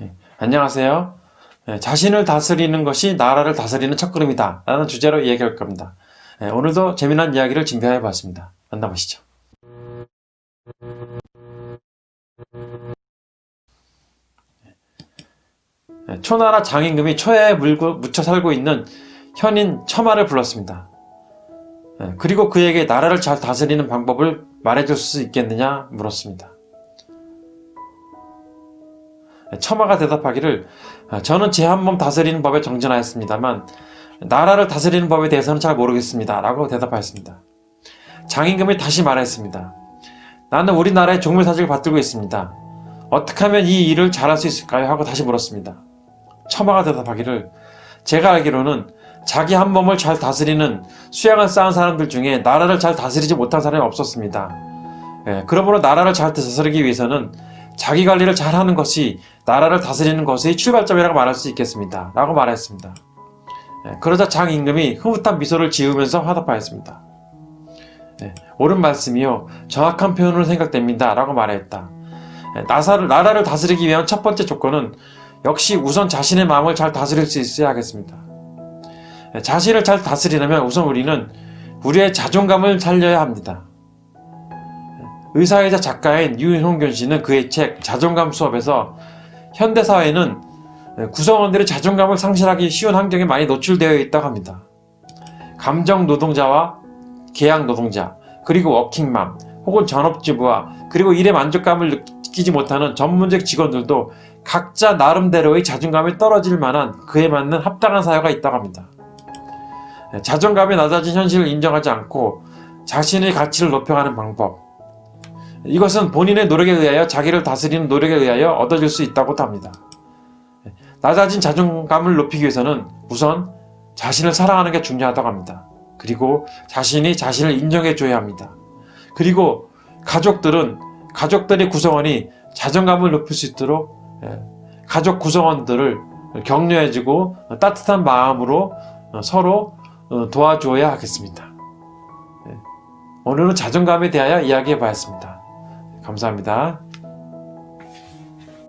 예, 안녕하세요. 예, 자신을 다스리는 것이 나라를 다스리는 첫걸음이다. 라는 주제로 이야기할 겁니다. 예, 오늘도 재미난 이야기를 준비해 봤습니다. 만나보시죠. 예, 초나라 장임금이 초에 물고 묻혀 살고 있는 현인 처마를 불렀습니다. 예, 그리고 그에게 나라를 잘 다스리는 방법을 말해줄 수 있겠느냐 물었습니다. 예, 처마가 대답하기를 아, 저는 제 한 몸 다스리는 법에 정진하였습니다만 나라를 다스리는 법에 대해서는 잘 모르겠습니다. 라고 대답하였습니다. 장임금이 다시 말했습니다. 나는 우리나라의 종밀사직을 받들고 있습니다. 어떻게 하면 이 일을 잘할 수 있을까요? 하고 다시 물었습니다. 처마가 대답하기를 제가 알기로는 자기 한 몸을 잘 다스리는 수양을 쌓은 사람들 중에 나라를 잘 다스리지 못한 사람이 없었습니다. 예, 그러므로 나라를 잘 다스리기 위해서는 자기 관리를 잘 하는 것이 나라를 다스리는 것의 출발점이라고 말할 수 있겠습니다. 라고 말했습니다. 예, 그러자 장 임금이 흐뭇한 미소를 지으면서 화답하였습니다. 예, 옳은 말씀이요. 정확한 표현으로 생각됩니다. 라고 말했다. 예, 나사를, 나라를 다스리기 위한 첫 번째 조건은 역시 우선 자신의 마음을 잘 다스릴 수 있어야 하겠습니다. 예, 자신을 잘 다스리려면 우선 우리는 우리의 자존감을 살려야 합니다. 의사이자 작가인 유홍균 씨는 그의 책 자존감 수업에서 현대사회는 구성원들의 자존감을 상실하기 쉬운 환경에 많이 노출되어 있다고 합니다. 감정 노동자와 계약 노동자, 그리고 워킹맘, 혹은 전업주부와 그리고 일의 만족감을 느끼지 못하는 전문직 직원들도 각자 나름대로의 자존감이 떨어질 만한 그에 맞는 합당한 사유가 있다고 합니다. 자존감이 낮아진 현실을 인정하지 않고 자신의 가치를 높여가는 방법, 이것은 본인의 노력에 의하여 자기를 다스리는 노력에 의하여 얻어질 수 있다고도 합니다. 낮아진 자존감을 높이기 위해서는 우선 자신을 사랑하는 게 중요하다고 합니다. 그리고 자신이 자신을 인정해 줘야 합니다. 그리고 가족들은 가족들의 구성원이 자존감을 높일 수 있도록 예, 가족 구성원들을 격려해주고 따뜻한 마음으로 서로 어, 도와줘야 하겠습니다. 예, 오늘은 자존감에 대하여 이야기해 보았습니다. 감사합니다.